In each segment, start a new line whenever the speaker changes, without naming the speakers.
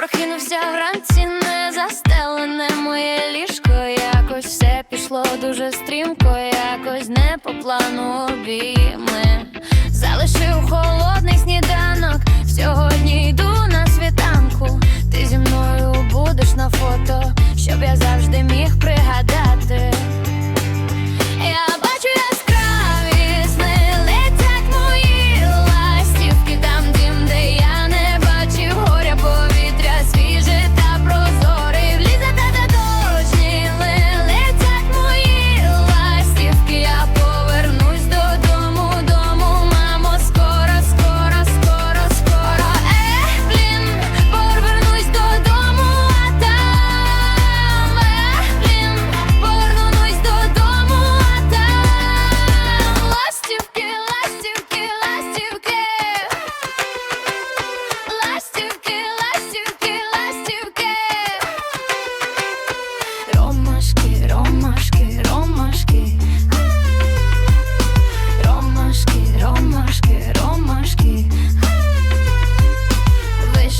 прокинувся вранці, не застелене моє ліжко. Якось все пішло дуже стрімко, якось не по плану обійми. Залишив холодний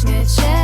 wiecznie cię.